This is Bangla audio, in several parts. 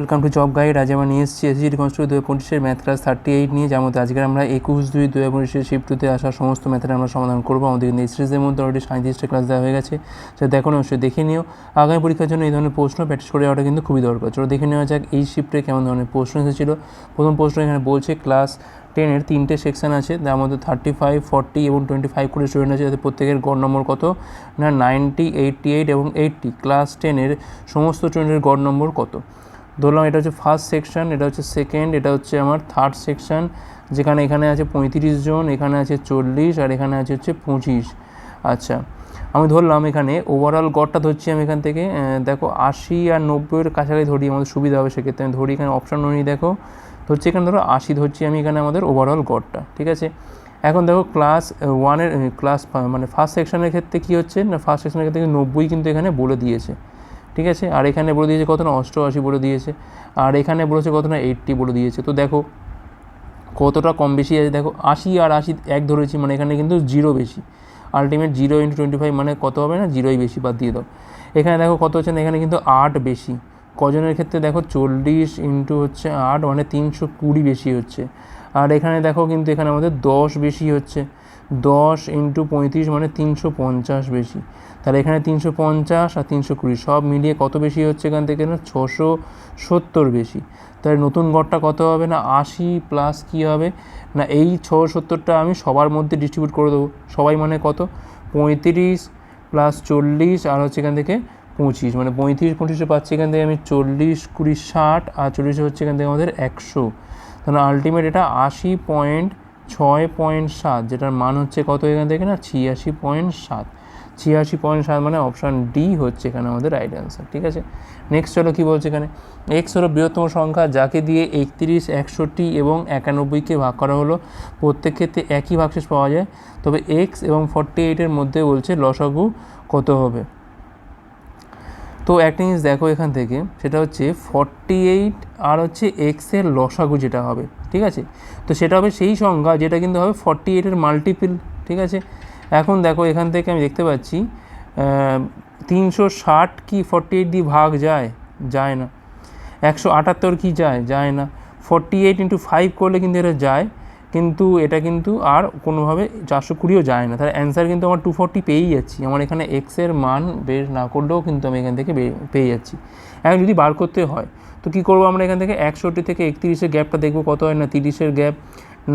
ওয়েলকাম টু জব গাইড আজ আমরা নিয়ে এসেছি এসএসসি কনস্ট্রাক্ট দু পঁচিশের ম্যাথ ক্লাস থার্টি এইট নিয়ে, যার মধ্যে আজকে আমরা একুশ দুই দু পঁচিশের শিফট টুতে আসা সমস্ত ম্যাথের আমরা সমাধান করব। আমাদের কিন্তু এই সিরিজের মধ্যে অলরেডি সাঁত্রিশটা ক্লাস দেওয়া হয়ে গেছে। সেটা দেখো অবশ্যই দেখে নিও। আগামী পরীক্ষার জন্য এই ধরনের প্রশ্ন প্র্যাকটিস করে যাওয়াটা কিন্তু খুবই দরকার। চলো দেখে নেওয়া যাক এই শিফটে কেমন ধরনের প্রশ্ন এসেছিল। প্রথম প্রশ্ন এখানে বলছে ক্লাস টেনের তিনটে সেকশন আছে তার মধ্যে থার্টি ফাইভ ফর্টি এবং টোয়েন্টি ফাইভ করে স্টুডেন্ট আছে, যাতে প্রত্যেকের গড় নম্বর কত? না নাইনটি এইটটি এইট এবং এইটটি ক্লাস টেনের সমস্ত স্টুডেন্টের গড় নম্বর কত? ধরলাম এটা হচ্ছে ফার্স্ট সেকশন এটা হচ্ছে সেকেন্ড এটা হচ্ছে আমার থার্ড সেকশন যেখানে এখানে আছে পঁয়ত্রিশ জন, এখানে আছে চল্লিশ, আর এখানে আছে হচ্ছে পঁচিশ। আচ্ছা আমি ধরলাম এখানে ওভারঅল গড়টা ধরছি আমি এখান থেকে দেখো আশি আর নব্বইয়ের কাছাকাছি ধরি, আমাদের সুবিধা হবে সেক্ষেত্রে। আমি ধরি এখানে অপশান অনুযায়ী দেখো, ধরছি এখানে ধরো আশি, ধরছি আমি এখানে আমাদের ওভারঅল গড়টা, ঠিক আছে? এখন দেখো ক্লাস ওয়ানের ক্লাস মানে ফার্স্ট সেকশনের ক্ষেত্রে কী হচ্ছে? না ফার্স্ট সেকশনের ক্ষেত্রে নব্বই কিন্তু এখানে বলে দিয়েছে। ঠিক আছে? আর এখানে বলে দিয়েছে কত না? অষ্টআশি বলে দিয়েছে। আর এখানে বলেছে কত না? এইটটি বলে দিয়েছে। তো দেখো, কতটা কম বেশি আছে? দেখো, আশি আর আশি এক ধরেছি মানে এখানে কিন্তু জিরো বেশি। Ultimate zero into twenty five মানে কত হবে না? জিরোই বেশি, বাদ দিয়ে দাও। এখানে দেখো কত হচ্ছে না? এখানে কিন্তু আট বেশি। কজনের ক্ষেত্রে দেখো চল্লিশ ইন্টু হচ্ছে আট মানে তিনশো কুড়ি বেশি হচ্ছে। আর এখানে দেখো কিন্তু এখানে আমাদের দশ বেশি হচ্ছে। দশ ইন্টু পঁয়ত্রিশ মানে তিনশো পঞ্চাশ বেশি। তাহলে এখানে তিনশো পঞ্চাশ আর তিনশো কুড়ি সব মিলিয়ে কত বেশি হচ্ছে এখান থেকে না? ছশো সত্তর বেশি। তাহলে নতুন গড়টা কত হবে না? আশি প্লাস কী হবে? না, এই ছশো সত্তরটা আমি সবার মধ্যে ডিস্ট্রিবিউট করে দেবো। সবাই মানে কত? পঁয়ত্রিশ প্লাস চল্লিশ আর হচ্ছে এখান থেকে পঁচিশ। মানে পঁয়ত্রিশ পঁচিশে পাচ্ছি এখান থেকে আমি চল্লিশ কুড়ি ষাট আর চল্লিশে হচ্ছে এখান থেকে আমাদের একশো। তাহলে আলটিমেট এটা আশি পয়েন্ট ছয় পয়েন্ট সাত, যেটার মান হচ্ছে কত এখান থেকে না ছিয়াশি পয়েন্ট সাত। ছিয়াশি পয়েন্ট সাত মানে অপশান ডি হচ্ছে এখানে আমাদের রাইট অ্যান্সার ঠিক আছে? নেক্সট হলো কী বলছে এখানে? এক্স হলো বৃহত্তম সংখ্যা, যাকে দিয়ে একত্রিশ, একষট্টি এবং একানব্বইকে ভাগ করা হলো। প্রত্যেক ক্ষেত্রে একই ভাগশেষ পাওয়া যায়। তবে এক্স এবং ফর্টি এইটের মধ্যে বলছে লসাগু কত হবে? তো একটা জিনিস দেখো এখান থেকে, সেটা হচ্ছে ফর্টি এইট আর হচ্ছে এক্সের লসাগু যেটা হবে, ঠিক আছে? তো সেটা হবে সেই সংখ্যা যেটা কিন্তু হবে ফর্টি এইটের মাল্টিপিল ঠিক আছে? এখন দেখো এখান থেকে আমি দেখতে পাচ্ছি তিনশো ষাট কি ফর্টি এইট দিয়ে ভাগ যায়? যায় না। একশো আটাত্তর কি যায়? যায় না। ফর্টি এইট ইন্টু ফাইভ করলে কিন্তু এটা যায়। কিন্তু এটা কিন্তু আর কোনোভাবে চারশো কুড়িও যায় না। তাহলে অ্যান্সার কিন্তু আমার টু ফর্টি পেয়েই যাচ্ছি। আমার এখানে এক্সের মান বের না করলেও কিন্তু আমি এখান থেকে পেয়ে যাচ্ছি। এখন যদি বার করতে হয়, তো কী করব আমরা এখান থেকে? একষট্টি থেকে একত্রিশের গ্যাপটা দেখব কত হয় না? তিরিশের গ্যাপ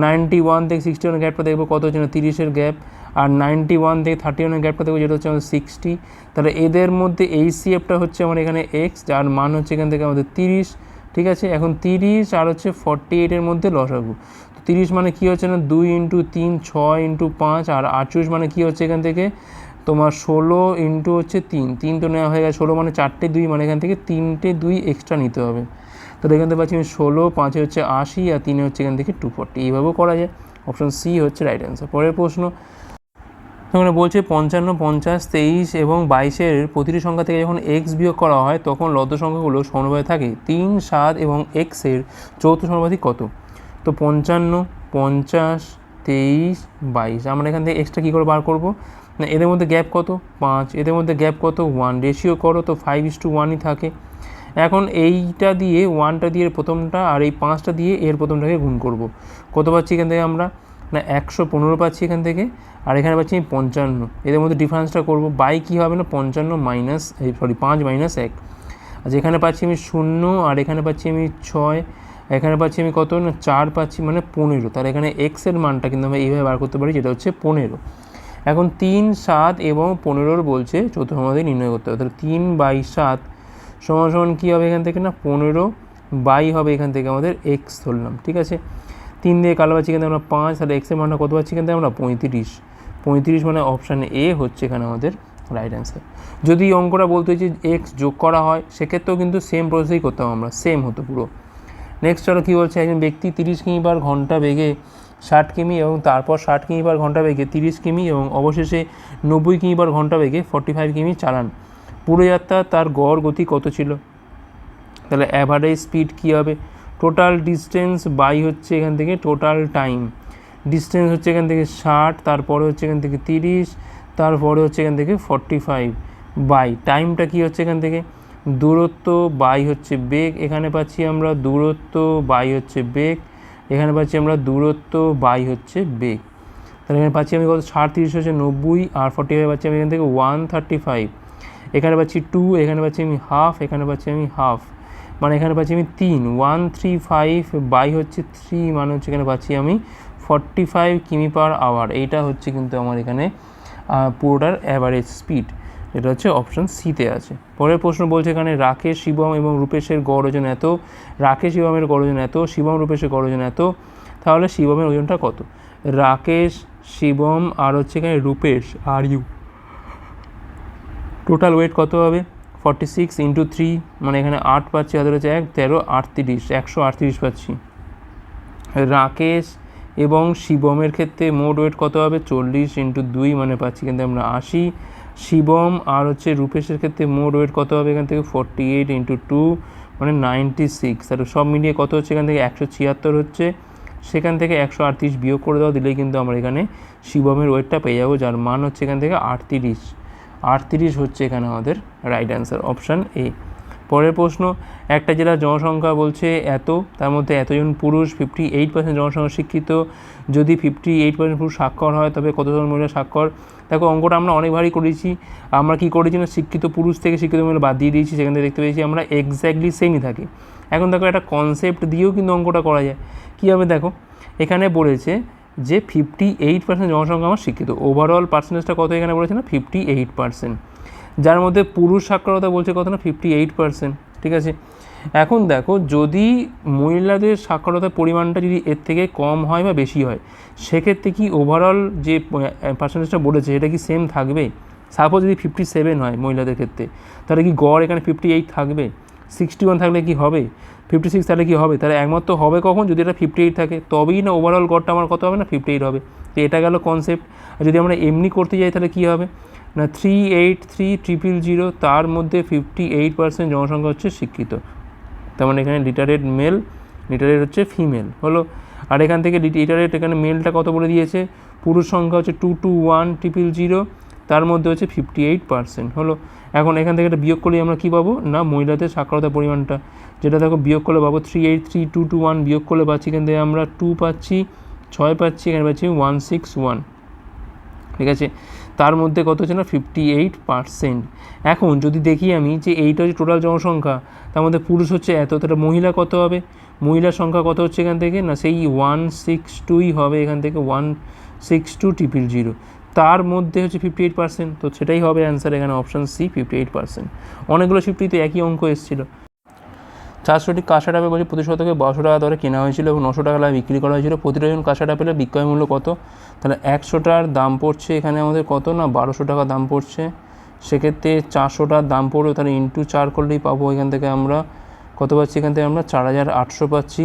নাইনটি ওয়ান থেকে সিক্সটি ওয়ানের গ্যাপটা দেখব কত হচ্ছে না? তিরিশের গ্যাপ আর নাইনটি ওয়ান থেকে থার্টি ওয়ানের গ্যাপটা দেখব যেটা হচ্ছে আমাদের সিক্সটি তাহলে এদের মধ্যে এই সিএফটা হচ্ছে আমার এখানে এক্স যার মান হচ্ছে এখান থেকে আমাদের তিরিশ। ঠিক আছে? এখন তিরিশ আর হচ্ছে ফর্টি এইটের মধ্যে লসাগু। তিরিশ মানে কী হচ্ছে না? দুই ইন্টু তিন, ছয় ইন্টু পাঁচ আর আটচল্লিশ মানে কী হচ্ছে এখান থেকে? তোমার ষোলো ইন্টু হচ্ছে তিন। তিন তো নেওয়া হয়ে গেছে, ষোলো মানে চারটে দুই মানে এখান থেকে তিনটে দুই এক্সট্রা নিতে হবে। তাহলে এখান থেকে পাচ্ছি আমি ষোলো, পাঁচে হচ্ছে আশি আর তিনে হচ্ছে এখান থেকে টু ফর্টি এইভাবেও করা যায়। অপশন সি হচ্ছে রাইট অ্যান্সার পরের প্রশ্ন, এখানে বলছে পঞ্চান্ন, পঞ্চাশ, তেইশ এবং বাইশের প্রতিটি সংখ্যা থেকে যখন এক্স বিয়োগ করা হয়, তখন লব্ধ সংখ্যাগুলো সমানুপাতে থাকে। তিন, সাত এবং এক্সের যৌথ সমানুপাতিক কত? তো পঞ্চান্ন, পঞ্চাশ, তেইশ, বাইশ। আমরা এখান থেকে এক্সট্রা কী করে বার করব? না, এদের মধ্যে গ্যাপ কত? পাঁচ। এদের মধ্যে গ্যাপ কত? ওয়ান রেশিও করো তো ফাইভ ইস টু ওয়ানই থাকে। এখন এইটা দিয়ে ওয়ানটা দিয়ে প্রথমটা আর এই পাঁচটা দিয়ে এর প্রথমটাকে গুণ করব। কত পাচ্ছি এখান থেকে আমরা? না, একশো পনেরো পাচ্ছি এখান থেকে। আর এখানে পাচ্ছি আমি পঞ্চান্ন। এদের মধ্যে ডিফারেন্সটা করব। বাই কী হবে না? পঞ্চান্ন মাইনাস সরি পাঁচ মাইনাস এক। আচ্ছা এখানে পাচ্ছি আমি শূন্য, আর এখানে পাচ্ছি আমি ছয় এখানে পাচ্ছি আমি কত? না, চার পাচ্ছি মানে পনেরো। তার এখানে এক্সের মানটা কিন্তু আমরা এইভাবে বার করতে পারি, যেটা হচ্ছে পনেরো। এখন তিন, সাত এবং পনেরোর বলছে চতুর্থ সমাধান নির্ণয় করতে হবে। তাহলে তিন বাই সাত সমান সমান কী হবে এখান থেকে? না, পনেরো বাই হবে এখান থেকে আমাদের এক্স ধরলাম, ঠিক আছে? তিন দিয়ে কালো পাচ্ছি কিন্তু আমরা পাঁচ, তাহলে এক্সের মানটা কত পাচ্ছি কিন্তু আমরা পঁয়ত্রিশ। পঁয়ত্রিশ মানে অপশান এ হচ্ছে এখানে আমাদের রাইট অ্যান্সার যদি অঙ্কটা বলতে যে এক্স যোগ করা হয়, সেক্ষেত্রেও কিন্তু সেম প্রসেসই করতাম আমরা সেম হতো পুরো। নেক্সট হলো কী বলছে? একজন ব্যক্তি তিরিশ কিমি পার ঘণ্টা বেগে ষাট কিমি এবং তারপর ষাট কিমি পার ঘণ্টা বেগে তিরিশ কিমি এবং অবশেষে নব্বই কিমি পার ঘণ্টা বেগে ফর্টি ফাইভ কিমি চালান। পুরো যাত্রা তার গড় গতি কত ছিল? তাহলে অ্যাভারেজ স্পিড কী হবে? টোটাল ডিস্টেন্স বাই হচ্ছে এখান থেকে টোটাল টাইম ডিস্টেন্স হচ্ছে এখান থেকে ষাট, তারপরে হচ্ছে এখান থেকে তিরিশ, তারপরে হচ্ছে এখান থেকে ফর্টি ফাইভ বাই টাইমটা কী হচ্ছে এখান থেকে? দূরত্ব বাই হচ্ছে বেগ, এখানে পাচ্ছি আমরা দূরত্ব বাই হচ্ছে বেগ, এখানে পাচ্ছি আমরা দূরত্ব বাই হচ্ছে বেগ। তাহলে এখানে পাচ্ছি আমি কত? ষাট তিরিশ হচ্ছে নব্বই, আর ফর্টি ফাইভ পাচ্ছি আমি এখান থেকে ওয়ান থার্টি ফাইভ এখানে পাচ্ছি টু এখানে পাচ্ছি আমি হাফ এখানে পাচ্ছি আমি হাফ মানে এখানে পাচ্ছি আমি তিন ওয়ান থ্রি ফাইভ বাই হচ্ছে থ্রি মানে হচ্ছে এখানে পাচ্ছি আমি ফর্টি ফাইভ কিমি পার আওয়ার। এইটা হচ্ছে কিন্তু আমার এখানে পুরোটার অ্যাভারেজ স্পিড এটা হচ্ছে অপশন সিতে আছে। পরের প্রশ্ন বলছে এখানে রাকেশ, শিবম এবং রূপেশের গড় ওজন এত, রাকেশ, শিবমের গড় ওজন এত, শিবম, রূপেশের গড় ওজন এত, তাহলে শিবমের ওজনটা কত? রাকেশ, শিবম আর হচ্ছে এখানে রূপেশ, আর ইউ। টোটাল ওয়েট কত হবে? ফর্টি সিক্স ইন্টু থ্রি মানে এখানে আট পাচ্ছি হাতের হচ্ছে এক, তেরো, আটত্রিশ, একশো আটত্রিশ পাচ্ছি। রাকেশ এবং শিবমের ক্ষেত্রে মোট ওয়েট কত হবে? চল্লিশ ইন্টু দুই মানে পাচ্ছি কিন্তু আমরা আশি। শিবম আর হচ্ছে রূপেশের ক্ষেত্রে মোট ওয়েট কত হবে এখান থেকে? ফর্টি এইট ইন্টু টু মানে নাইনটি সিক্স আর সব মিলিয়ে কত হচ্ছে? এখান থেকে একশো ছিয়াত্তর হচ্ছে। সেখান থেকে একশো আটত্রিশ বিয়োগ করে দেওয়া দিলেই কিন্তু আমরা এখানে শিবমের ওয়েটটা পেয়ে যাব, যার মান হচ্ছে এখান থেকে আটত্রিশ। আটত্রিশ হচ্ছে এখানে আমাদের রাইট অ্যান্সার অপশান এ পরের প্রশ্ন, একটা জেলার জনসংখ্যা বলছে এত, তার মধ্যে এতজন পুরুষ ফিফটি এইট পার্সেন্ট জনসংখ্যা শিক্ষিত। যদি ফিফটি এইট পার্সেন্ট পুরুষ স্বাক্ষর হয়, তবে কতজন মহিলা স্বাক্ষর? দেখো, অঙ্কটা আমরা অনেকবারই করেছি। আমরা কি করেছি না, শিক্ষিত পুরুষ থেকে শিক্ষিত মহিলা বাদ দিয়ে দিয়েছি, সেখান থেকে দেখতে পেয়েছি আমরা এক্স্যাক্টলি সেমই থাকি। এখন দেখো, একটা কনসেপ্ট দিয়েও কিন্তু অঙ্কটা করা যায়। কীভাবে দেখো, এখানে বলেছে যে ফিফটি এইট পার্সেন্ট জনসংখ্যা আমার শিক্ষিত। ওভারঅল পার্সেন্টেজটা কত এখানে বলেছে না? ফিফটি এইট পার্সেন্ট যার মধ্যে পুরুষ সাক্ষরতা বলছে কত না? ফিফটি এইট পার্সেন্ট ঠিক আছে? এখন দেখো, যদি মহিলাদের সাক্ষরতার পরিমাণটা যদি এর থেকে কম হয় বা বেশি হয়, সেক্ষেত্রে কি ওভারঅল যে পার্সেন্টেজটা বলেছে এটা কি সেম থাকবে? সাপোজ যদি ফিফটি সেভেন হয় মহিলাদের ক্ষেত্রে, তাহলে কি গড় এখানে ফিফটি এইট থাকবে? সিক্সটি ওয়ান থাকলে কি হবে? ফিফটি সিক্স তাহলে কি হবে? তাহলে একমাত্র হবে কখন? যদি এটা ফিফটি এইট থাকে, তবেই না ওভারঅল গড়টা আমার কত হবে না? ফিফটি এইট হবে। তো এটা গেল কনসেপ্ট আর যদি আমরা এমনি করতে যাই, তাহলে কী হবে? না three eight three triple zero তার মধ্যে ফিফটি এইট পার্সেন্ট জনসংখ্যা হচ্ছে শিক্ষিত। তার মানে এখানে লিটারেট মেল লিটারেট হচ্ছে ফিমেল হলো? আর এখান থেকে লিটারেট এখানে মেলটা কত বলে দিয়েছে? পুরুষ সংখ্যা হচ্ছে two two one triple zero তার মধ্যে হচ্ছে ফিফটি এইট পার্সেন্ট হলো? এখন এখান থেকে এটা বিয়োগ করলে আমরা কী পাবো? না, মহিলাদের সাক্ষরতার পরিমাণটা। যেটা দেখো বিয়োগ করলে পাবো three eight three two two one বিয়োগ করলে পাচ্ছি এখান থেকে আমরা টু পাচ্ছি, ছয় পাচ্ছি, এখানে পাচ্ছি ওয়ান সিক্স ওয়ান ঠিক আছে? তার মধ্যে কত হচ্ছে না? ফিফটি এইট পার্সেন্ট এখন যদি দেখি আমি যে এইটা হচ্ছে টোটাল জনসংখ্যা, তার মধ্যে পুরুষ হচ্ছে এত তাহলে মহিলা কত হবে? মহিলার সংখ্যা কত হচ্ছে এখান থেকে? না, সেই ওয়ান সিক্স টুই হবে এখান থেকে one six two triple zero তার মধ্যে হচ্ছে ফিফটি এইট পার্সেন্ট তো সেটাই হবে অ্যান্সার এখানে option C fifty eight percent অনেকগুলো শিফটিতে একই অঙ্ক এসেছিল। চারশোটি কাঁসাটা আপেল বলছে প্রতি শতকে বারোশো টাকা দরে কেনা হয়েছিল এবং নশো টাকা লাভে বিক্রি করা হয়েছিল। প্রতি ডজন কাঁসাটা আপেলের বিক্রয় মূল্য কত? তাহলে একশোটার দাম পড়ছে এখানে আমাদের কত না বারোশো টাকা দাম পড়ছে? সেক্ষেত্রে চারশোটার দাম পড়বে, তাহলে ইন্টু চার করলেই পাবো এখান থেকে আমরা। কত পাচ্ছি এখান থেকে আমরা? চার হাজার আটশো পাচ্ছি।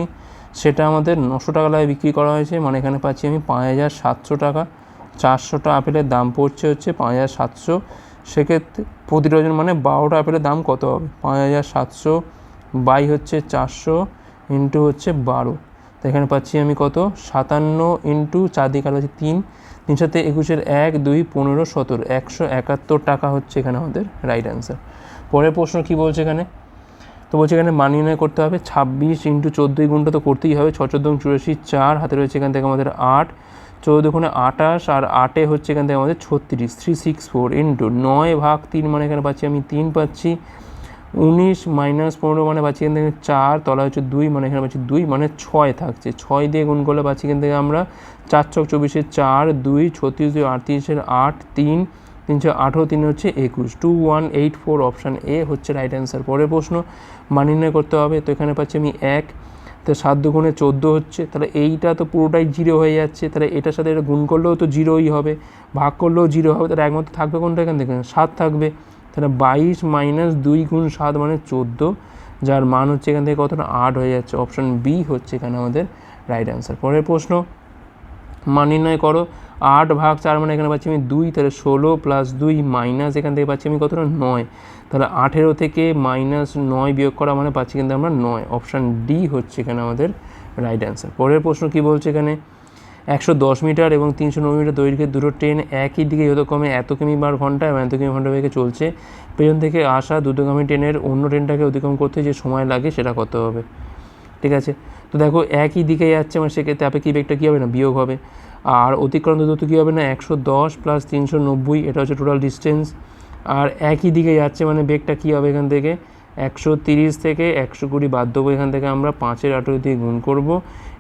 সেটা আমাদের নশো টাকা লাভে বিক্রি করা হয়েছে মানে এখানে পাচ্ছি আমি পাঁচ হাজার সাতশো টাকা। চারশোটা আপেলের দাম পড়ছে হচ্ছে পাঁচ হাজার সাতশো। সেক্ষেত্রে প্রতি ডজন মানে বারোটা আপেলের দাম কত হবে? পাঁচ হাজার সাতশো বাই হচ্ছে চারশো ইন্টু হচ্ছে বারো। তো এখানে পাচ্ছি আমি কত? সাতান্ন ইন্টু চারদিকে আর হচ্ছে তিন। তিন সাথে একুশের এক, দুই, পনেরো, সতেরো। একশো একাত্তর টাকা হচ্ছে এখানে আমাদের রাইট অ্যান্সার পরের প্রশ্ন কী বলছে এখানে? তো বলছে এখানে মান নির্ণয় করতে হবে। ছাব্বিশ ইন্টু চোদ্দোই গুণটা তো করতেই হবে। ছ, চোদ্দ চুরাশি, চার, হাতে রয়েছে এখান থেকে আমাদের আট। চৌদ্দ দুগুণে আঠাশ আর আটে হচ্ছে এখান থেকে আমাদের ছত্রিশ। থ্রি সিক্স ফোর ইন্টু নয় ভাগ তিন মানে এখানে পাচ্ছি আমি তিন পাচ্ছি। উনিশ মাইনাস পনেরো মানে পাচ্ছি এখান থেকে চার তলা হচ্ছে দুই মানে এখানে পাচ্ছি দুই মানে ছয় থাকছে। ছয় দিয়ে গুণ করলে পাচ্ছি এখান থেকে আমরা চার ছক চব্বিশের চার, দুই, ছত্রিশ, দুই, আটত্রিশের আট, তিন তিনশো আঠেরো, তিন হচ্ছে একুশ। Two, one, eight, four, option A হচ্ছে রাইট অ্যান্সার। পরের প্রশ্ন, মান করতে হবে। তো এখানে পাচ্ছি আমি এক, তো সাত দুগুণে চোদ্দ হচ্ছে। তাহলে এইটা তো পুরোটাই জিরো হয়ে যাচ্ছে। তাহলে এটার সাথে এটা গুণ করলেও তো জিরোই হবে। ভাগ করলেও জিরো হবে। তাহলে একমাত্র থাকবে কোনটা এখান থেকে? সাত থাকবে। তাহলে বাইশ মাইনাস দুই গুণ সাত মানে চোদ্দ, যার মান হচ্ছে এখান থেকে কতটা? আট হয়ে যাচ্ছে। অপশান বি হচ্ছে এখানে আমাদের রাইট অ্যান্সার পরের প্রশ্ন, মান নির্ণয় করো। আট ভাগ চার মানে এখানে পাচ্ছি আমি দুই, তাহলে ষোলো প্লাস দুই মাইনাস এখান থেকে পাচ্ছি আমি কতটা? নয়। তাহলে আঠেরো থেকে মাইনাস নয় বিয়োগ করা মানে পাচ্ছি কিন্তু আমরা নয়। অপশান ডি হচ্ছে এখানে আমাদের রাইট অ্যান্সার পরের প্রশ্ন কি বলছে এখানে? একশো দশ মিটার এবং তিনশো নব্বই মিটার দৈর্ঘ্যের দুটো ট্রেন একই দিকে যথাক্রমে এত কিমি বার ঘণ্টা এবং এত কিমি ঘণ্টা বেগে চলছে, পেছন থেকে আসা দ্রুতগামী ট্রেনের অন্য ট্রেনটাকে অতিক্রম করতে যে সময় লাগে সেটা কত হবে। ঠিক আছে? তো দেখো, একই দিকে যাচ্ছে মানে সেক্ষেত্রে আপেক্ষিক বেগটা কী হবে না? বিয়োগ হবে। আর অতিক্রম দূরত্ব কী হবে না? একশো দশ প্লাস তিনশো নব্বই, এটা হচ্ছে টোটাল ডিস্টেন্স আর একই দিকে যাচ্ছে মানে বেগটা কী হবে এখান থেকে? একশো তিরিশ থেকে একশো কুড়ি বাদ দেবো এখান থেকে আমরা, পাঁচের আঠেরো দিয়ে গুণ করব।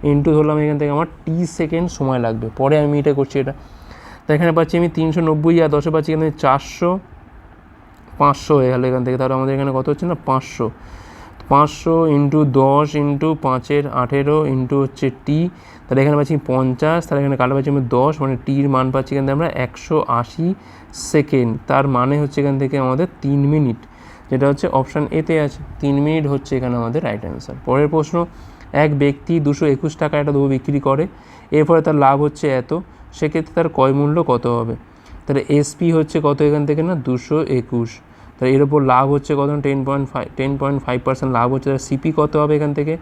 ইন্টু ধরলাম এখান থেকে আমার টি সেকেন্ড সময় লাগবে। পরে আমি এটা করছি এটা। তো এখানে পাচ্ছি আমি তিনশো নব্বই আর দশে পাচ্ছি এখানে চারশো, পাঁচশো হয়ে গেলো এখান থেকে। তাহলে আমাদের এখানে কত হচ্ছে না? পাঁচশো। পাঁচশো ইন্টু দশ ইন্টু পাঁচের আঠেরো ইন্টু হচ্ছে টি তাহলে এখানে পাচ্ছি পঞ্চাশ। তাহলে এখানে কালো পাচ্ছি আমি দশ। মানে টির মান পাচ্ছি এখান থেকে আমরা একশো আশি সেকেন্ড তার মানে হচ্ছে এখান থেকে আমাদের তিন মিনিট যেটা হচ্ছে অপশান এতে আছে। তিন মিনিট হচ্ছে এখানে আমাদের রাইট অ্যান্সার পরের প্রশ্ন। এক ব্যক্তি দুশো একুশ টাকা একটা দেবো বিক্রি করে, এরপরে তার লাভ হচ্ছে এত, সেক্ষেত্রে তার ক্রয় মূল্য কত হবে? তাহলে এসপি হচ্ছে কত এখান থেকে না? দুশো একুশ। তাহলে এর ওপর লাভ হচ্ছে কত? Ten point five ten point five percent লাভ হচ্ছে। তার সিপি কত হবে এখান থেকে?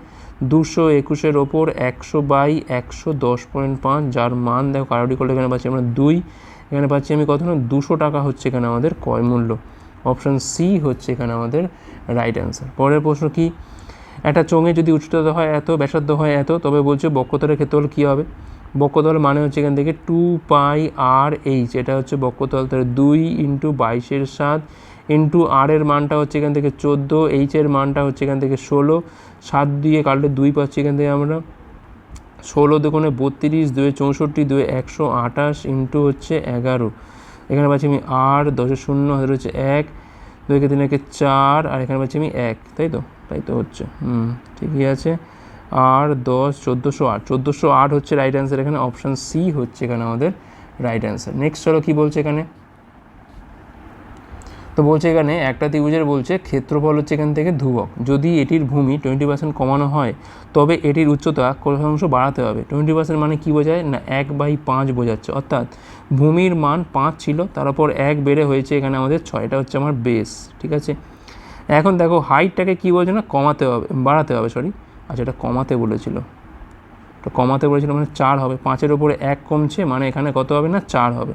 দুশো একুশের ওপর একশো বাই একশো দশ পয়েন্ট পাঁচ, যার মান দেখো কারোটি করলে এখানে পাচ্ছি আমরা দুই। এখানে পাচ্ছি আমি কত না? দুশো টাকা হচ্ছে এখানে আমাদের ক্রয় মূল্য। অপশান সি হচ্ছে এখানে আমাদের রাইট অ্যান্সার পরের প্রশ্ন কি? একটা চোঙে যদি উচ্চতা হয়, এত ব্যাসার্ধ হয়, এত, তবে বলছে বক্ষতলের ক্ষেত্রফল কী হবে? বক্ষতল মানে হচ্ছে এখান থেকে টু পাই আর এইচ এটা হচ্ছে বক্ষতল তাহলে দুই ইন্টু বাইশের সাত ইন্টু আর এর মানটা হচ্ছে এখান থেকে চোদ্দ এইচের মানটা হচ্ছে এখান থেকে ষোলো, সাত দিয়ে কাটলে দুই পাচ্ছি এখান থেকে আমরা। ষোলো দুগুণে বত্রিশ দুয়ে চৌষট্টি দুয়ে একশো আঠাশ ইন্টু হচ্ছে এগারো। এখানে পাচ্ছি আমি আর দশের শূন্য হচ্ছে এক দুইকে তিন একে চার, আর এখানে পাচ্ছি আমি এক, তাই তো? তাই তো হচ্ছে। হুম, ঠিকই আছে। আর দশ, চোদ্দোশো আট। চোদ্দোশো আট হচ্ছে রাইট অ্যান্সার এখানে। অপশান সি হচ্ছে এখানে আমাদের রাইট অ্যান্সার নেক্সট চলো কী বলছে এখানে? তো বলছে এখানে, একটা ত্রিভুজের বলছে, ক্ষেত্রফল হচ্ছে এখান থেকে ধ্রুবক। যদি এটির ভূমি টোয়েন্টি পার্সেন্ট কমানো হয়, তবে এটির উচ্চতা শতাংশ বাড়াতে হবে। টোয়েন্টি পার্সেন্ট মানে কী বোঝায়? না, এক বাই পাঁচ বোঝাচ্ছে। অর্থাৎ ভূমির মান পাঁচ ছিল, তার উপর এক বেড়ে হয়েছে এখানে আমাদের ছয়। এটা হচ্ছে আমার বেস ঠিক আছে? এখন দেখো হাইটটাকে কী বলছে না? কমাতে হবে, বাড়াতে হবে সরি আচ্ছা এটা কমাতে বলেছিল। তো কমাতে বলেছিল মানে চার হবে। পাঁচের ওপরে এক কমছে মানে এখানে কত হবে না? চার হবে।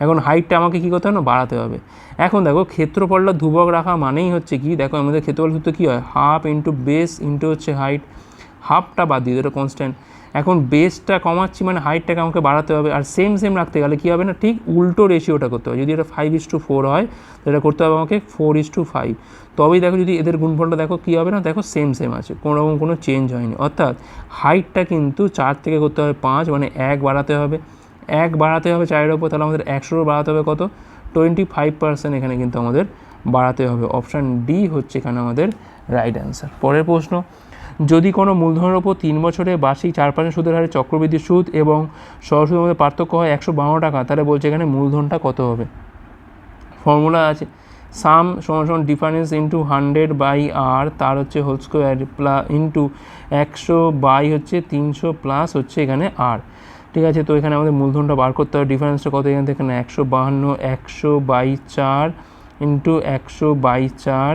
এখন হাইটটা আমাকে কী করতে হবে না? বাড়াতে হবে। এখন দেখো ক্ষেত্রফলটা ধ্রুবক রাখা মানেই হচ্ছে কি? দেখো আমাদের ক্ষেত্রফল সূত্র কী হয়? হাফ ইন্টু বেস ইন্টু হচ্ছে হাইট হাফটা বাদ দিয়ে এটা কনস্ট্যান্ট এখন বেসটা কমাচ্ছি মানে হাইটটাকে আমাকে বাড়াতে হবে, আর সেম সেম রাখতে গেলে কী হবে না? ঠিক উল্টো রেশিওটা করতে হবে। যদি এটা ফাইভ ইস টু ফোর হয় তো এটা করতে হবে আমাকে ফোর ইস টু ফাইভ তবেই দেখো যদি এদের গুণফলটা দেখো কী হবে না? দেখো সেম সেম আছে। কোনো রকম কোনো চেঞ্জ হয়নি। অর্থাৎ হাইটটা কিন্তু চার থেকে করতে হবে পাঁচ মানে এক বাড়াতে হবে। এক বাড়াতে হবে চারের ওপর তাহলে আমাদের একশোরও বাড়াতে হবে কত? টোয়েন্টি ফাইভ পার্সেন্ট এখানে কিন্তু আমাদের বাড়াতে হবে। অপশান ডি হচ্ছে এখানে আমাদের রাইট অ্যান্সার পরের প্রশ্ন যদি কোনো মূলধনের ওপর তিন বছরে বার্ষিক চার পার্সেন্ট সুদের হারে চক্রবৃদ্ধি সুদ এবং সরসুদের মধ্যে পার্থক্য হয় একশো বারো টাকা, তাহলে বলছে এখানে মূলধনটা কত হবে? ফর্মুলা আছে সাম সমান সমান ডিফারেন্স ইন্টু হান্ড্রেড বাই আর তার হচ্ছে হোল স্কোয়ার প্লা ইন্টু একশো বাই হচ্ছে তিনশো প্লাস হচ্ছে এখানে আর ঠিক আছে, তো এখানে আমাদের মূলধনটা বার করতে হবে ডিফারেন্সটা কত এখান থেকে? একশো বাহান্ন, একশো বাই চার ইন্টু একশো বাই চার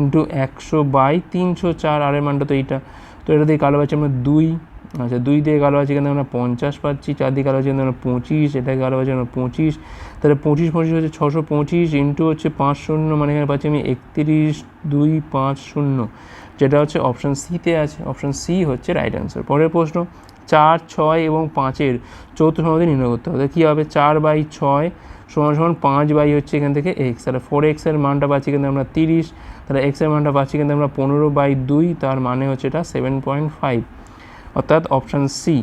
ইন্টু একশো বাই তিনশো চার আরের মানটা তো এইটা। তো এটা দিয়ে কালো পাচ্ছি আমরা দুই আচ্ছা দুই দিয়ে কালো আছে এখানে আমরা পঞ্চাশ পাচ্ছি, চার দিয়ে কালো আছে এখানে আমরা পঁচিশ, এটা কালো আছে আমরা পঁচিশ। তাহলে পঁচিশ পঁচিশ হচ্ছে ছশো পঁচিশ ইন্টু হচ্ছে পাঁচ শূন্য মানে এখানে পাচ্ছি আমি একত্রিশ দুই পাঁচ শূন্য। যেটা হচ্ছে অপশান সিতে আছে অপশান সি হচ্ছে রাইট অ্যান্সার পরের প্রশ্ন, চার, ছয় এবং পাঁচের চৌথ সমাধি নির্ণয় করতে হবে। কী হবে? চার বাই ছয় সমান সমান পাঁচ বাই হচ্ছে এখান থেকে এক্স তাহলে ফোর এক্সের মানটা পাচ্ছি কিন্তু আমরা তিরিশ, তাহলে এক্সের মানটা পাচ্ছি কিন্তু আমরা পনেরো বাই দুই, তার মানে হচ্ছে এটা সেভেন পয়েন্ট ফাইভ অর্থাৎ অপশান সি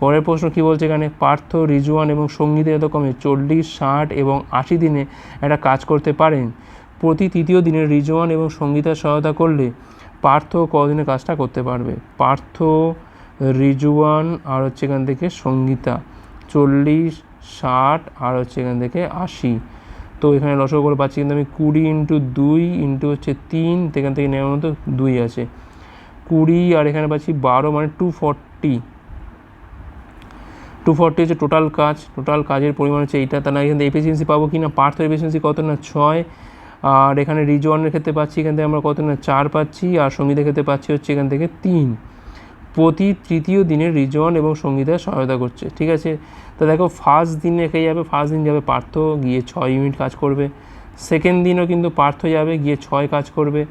পরের প্রশ্ন কী বলছে এখানে? পার্থ, রিজওয়ান এবং সঙ্গীতের এরকমে চল্লিশ, ষাট এবং আশি দিনে একটা কাজ করতে পারেন। প্রতি তৃতীয় দিনে রিজওয়ান এবং সঙ্গীতার সহায়তা করলে পার্থ কদিনে কাজটা করতে পারবে? পার্থ, রিজওয়ান আর হচ্ছে এখান থেকে সঙ্গীতা। চল্লিশ ষাট আর হচ্ছে এখান থেকে আশি। তো এখানে রসগোল্লা পাচ্ছি কিন্তু আমি কুড়ি ইন্টু দুই ইন্টু হচ্ছে তিন, তো এখান থেকে নেওয়ার মতো দুই আছে। কুড়ি আর এখানে পাচ্ছি বারো মানে টু ফর্টি টু ফর্টি হচ্ছে টোটাল কাজ টোটাল কাজের পরিমাণ হচ্ছে এইটা। তাহলে এখান থেকে এফিসিয়েন্সি পাবো কি না পার্থ এফিসিয়েন্সি কত না? ছয়। আর এখানে রিজওয়ানের ক্ষেত্রে পাচ্ছি এখান থেকে আমরা কত না? চার পাচ্ছি। আর সঙ্গীতের ক্ষেত্রে পাচ্ছি হচ্ছে এখান থেকে তিন। প্রতি তৃতীয় দিনে রিজওয়ান এবং সঙ্গীতা সহায়তা করছে, ঠিক আছে? তো দেখো ফার্স্ট দিন রেখে যাবে ফার্স্ট দিন যাবে পার্থ, গিয়ে ছয় ইউনিট কাজ করবে। সেকেন্ড দিনও কিন্তু পার্থ যাবে, গিয়ে ছয় কাজ করবে।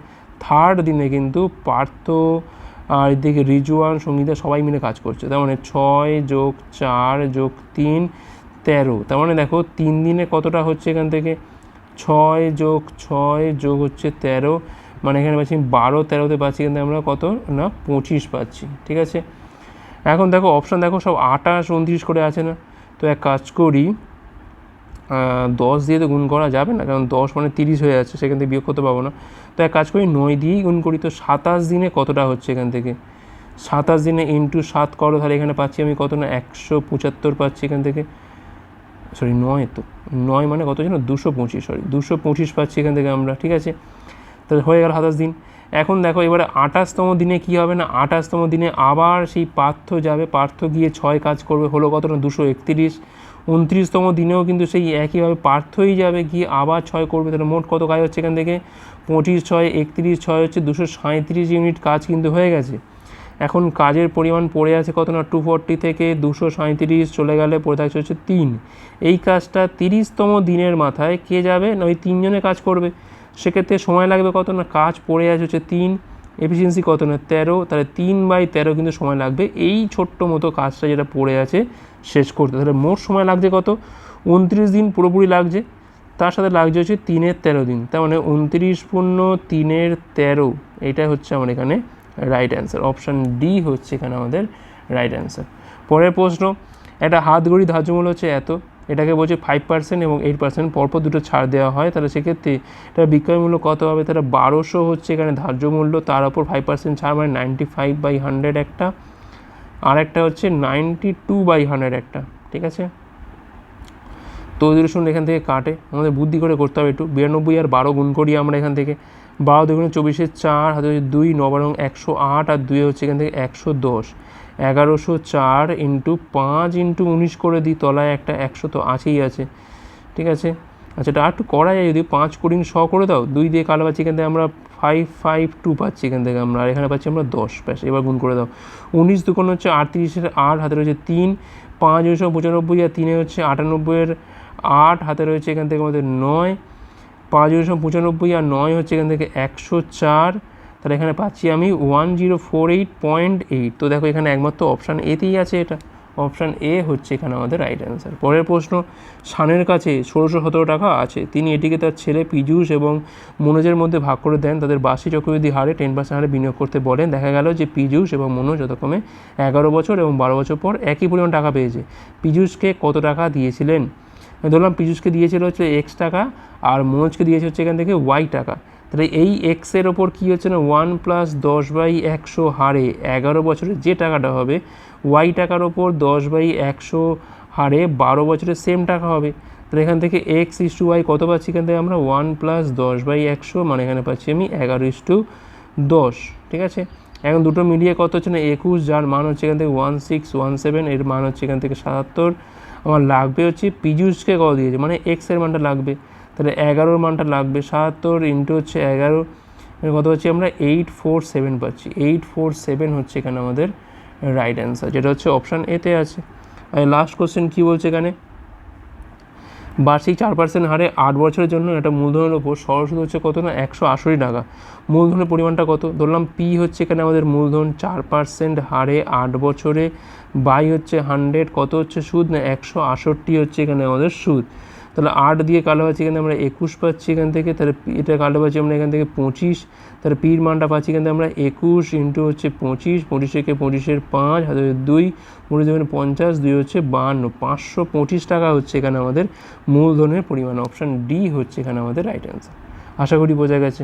থার্ড দিনে কিন্তু পার্থ আর এদিকে রিজওয়ান সঙ্গীতা সবাই মিলে কাজ করছে। তার মানে ছয় যোগ চার যোগ তিন, তেরো। তার মানে দেখো, তিন দিনে কতটা হচ্ছে এখান থেকে? ছয় যোগ ছয় যোগ হচ্ছে তেরো। মানে এখানে পাচ্ছি বারো, তেরোতে পাচ্ছি, কিন্তু আমরা কত? না, পঁচিশ পাচ্ছি, ঠিক আছে? এখন দেখো অপশান দেখো, সব আঠাশ উনত্রিশ করে আছে না? তো এক কাজ করি দশ দিয়ে তো গুণ করা যাবে না, কারণ দশ মানে তিরিশ হয়ে যাচ্ছে, সেখান থেকে বিয়োগ করতে পারব না। তো এক কাজ করি, নয় দিয়েই গুণ করি, তো সাতাশ দিনে কতটা হচ্ছে এখান থেকে? সাতাশ দিনে ইন্টু সাত করো, তাহলে এখানে পাচ্ছি আমি কত না? একশো পঁচাত্তর পাচ্ছি এখান থেকে। সরি নয় তো, নয় মানে কত যেন? দুশো পঁচিশ সরি দুশো পঁচিশ পাচ্ছি এখান থেকে আমরা, ঠিক আছে? তাহলে হয়ে গেল সাতাশ দিন। এখন দেখো এবারে আঠাশতম দিনে কি হবে না? আঠাশতম দিনে আবার সেই পার্থ যাবে। পার্থ গিয়ে ছয় কাজ করবে। হলো কত না? দুশো একত্রিশ। উনত্রিশতম দিনেও কিন্তু সেই একইভাবে পার্থই যাবে। গিয়ে আবার ছয় করবে। তাহলে মোট কত কাজ হচ্ছে এখান থেকে? পঁচিশ, ছয়, একত্রিশ, ছয় হচ্ছে দুশো সাঁত্রিশ ইউনিট কাজ কিন্তু হয়ে গেছে। এখন কাজের পরিমাণ পড়ে আছে কত না? টু ফোরটি থেকে দুশো সাঁত্রিশ চলে গেলে পড়ে থাকছে হচ্ছে তিন। এই কাজটা তিরিশতম দিনের মাথায় কে যাবে? না ওই তিনজনে কাজ করবে। সেক্ষেত্রে সময় লাগবে কত না? কাজ পড়ে আছে হচ্ছে তিন এফিসিয়েন্সি কত না? তেরো, তাহলে তিন বাই তেরো কিন্তু সময় লাগবে। এই ছোট্ট মতো কাজটা যেটা পড়ে আছে, শেষ করতে। তাহলে মোট সময় লাগছে কত? উনত্রিশ দিন পুরোপুরি লাগছে। তার সাথে লাগছে হচ্ছে তিনের তেরো দিন। তার মানে উনত্রিশ পূর্ণ তিনের তেরো এটা হচ্ছে আমার এখানে রাইট অ্যান্সার অপশান ডি হচ্ছে এখানে আমাদের রাইট অ্যান্সার পরের প্রশ্ন, একটা হাত গড়ি ধার্য মূল্য হচ্ছে এত। এটাকে বলছে ফাইভ পার্সেন্ট এবং এইট পার্সেন্ট পরপর দুটো ছাড় দেওয়া হয়, তাহলে সেক্ষেত্রে এটা বিক্রয় মূল্য কত হবে? তাহলে বারোশো হচ্ছে এখানে ধার্য মূল্য, তার উপর ফাইভ পার্সেন্ট ছাড় মানে নাইনটি ফাইভ বাই হান্ড্রেড একটা। আর একটা হচ্ছে নাইনটি টু বাই হান্ড্রেড একটা, ঠিক আছে? তো ওই শুনুন, এখান থেকে কাটে। আমাদের বুদ্ধি করে করতে হবে একটু। বিরানব্বই আর বারো গুণ করি আমরা এখান থেকে। বারো দুগুণে চব্বিশের চার, হাতে হচ্ছে দুই, নবারং একশো আট, আর দুই হচ্ছে এখান থেকে একশো দশ। এগারোশো চার ইন্টু পাঁচ ইন্টু উনিশ করে দিই, তলায় একটা একশো তো আছেই আছে। ঠিক আছে? আচ্ছা এটা আর একটু করা যায় যদি পাঁচ কুড়ি শ করে দাও, দুই দিয়ে কালো পাচ্ছি এখান থেকে আমরা ফাইভ ফাইভ টু পাচ্ছি এখান থেকে আমরা, আর এখানে পাচ্ছি আমরা দশ, ব্যাস, এবার গুণ করে দাও। উনিশ দুগুণ হচ্ছে আটত্রিশের আট, হাতে রয়েছে তিন, পাঁচ উনিশশো পঁচানব্বই, আর তিনে হচ্ছে আটানব্বইয়ের আট, হাতে রয়েছে এখান থেকে আমাদের নয়, পাঁচ উনিশশো পঁচানব্বই, আর নয় হচ্ছে এখান থেকে একশো চার তাহলে এখানে পাচ্ছি আমি one zero four eight point eight তো দেখো এখানে একমাত্র অপশান এতেই আছে এটা। অপশান এ হচ্ছে এখানে আমাদের রাইট অ্যান্সার পরের প্রশ্ন, শানের কাছে ষোলোশো সতেরো টাকা আছে। তিনি এটিকে তার ছেলে পীযূষ এবং মনোজের মধ্যে ভাগ করে দেন। তাদের বার্ষিক চক্রবৃদ্ধি হারে টেন পার্সেন্ট হারে বিনিয়োগ করতে বলেন। দেখা গেল যে পীযূষ এবং মনোজ যথাক্রমে এগারো বছর এবং বারো বছর পর একই পরিমাণ টাকা পেয়েছে। পীযূষকে কত টাকা দিয়েছিলেন? ধরলাম পীযূষকে দিয়েছিল হচ্ছে এক্স টাকা আর মনোজকে দিয়েছে হচ্ছে এখান থেকে ওয়াই টাকা। তাহলে এই এক্সের ওপর কী হচ্ছে না? ওয়ান প্লাস দশ বাই একশো হারে এগারো বছরের যে টাকাটা হবে ওয়াই টাকার ওপর দশ বাই একশো হারে বারো বছরের সেম টাকা হবে। তাহলে এখান থেকে এক্স ইস টু ওয়াই কত পাচ্ছি এখান থেকে আমরা? ওয়ান প্লাস দশ বাই একশো মানে এখানে পাচ্ছি আমি এগারো ইস টু দশ, ঠিক আছে? এখন দুটো মিলিয়ে কত হচ্ছে না? একুশ, যার মান হচ্ছে এখান থেকে ওয়ান সিক্স ওয়ান সেভেন এর মান হচ্ছে এখান থেকে সাতাত্তর। আমার লাগবে হচ্ছে পীযূষকে কত দিয়েছে? মানে এক্সের মানটা লাগবে। তাহলে এগারোর মানটা লাগবে সাতাত্তর ইন্টু হচ্ছে এগারো কত পাচ্ছি আমরা? এইট ফোর সেভেন পাচ্ছি। এইট ফোর সেভেন হচ্ছে এখানে আমাদের রাইট অ্যান্সার যেটা হচ্ছে অপশান এতে আছে। আর লাস্ট কোশ্চেন কী বলছে এখানে? বার্ষিক চার পার্সেন্ট হারে আট বছরের জন্য একটা মূলধনের ওপর সরস্বতী হচ্ছে কত না? একশো আশি টাকা। মূলধনের পরিমাণটা কত? ধরলাম পি হচ্ছে এখানে আমাদের মূলধন, চার পার্সেন্ট হারে আট বছরে। বাই হচ্ছে হান্ড্রেড কত হচ্ছে সুদ না? একশো আষট্টি হচ্ছে এখানে আমাদের সুদ। তাহলে আট দিয়ে কালো পাচ্ছি এখানে আমরা একুশ পাচ্ছি এখান থেকে, তাহলে এটা কালো পাচ্ছি আমরা এখান থেকে পঁচিশ, তাহলে পির মানটা পাচ্ছি এখান থেকে আমরা একুশ ইন্টু হচ্ছে পঁচিশ পঁচিশেকে পঁচিশের পাঁচ, হাতে দুই, মূল দেবেন পঞ্চাশ, দুই হচ্ছে বাহান্ন পাঁচশো পঁচিশ টাকা হচ্ছে এখানে আমাদের মূলধনের পরিমাণ, অপশান ডি হচ্ছে এখানে আমাদের রাইট অ্যান্সার আশা করি বোঝা গেছে।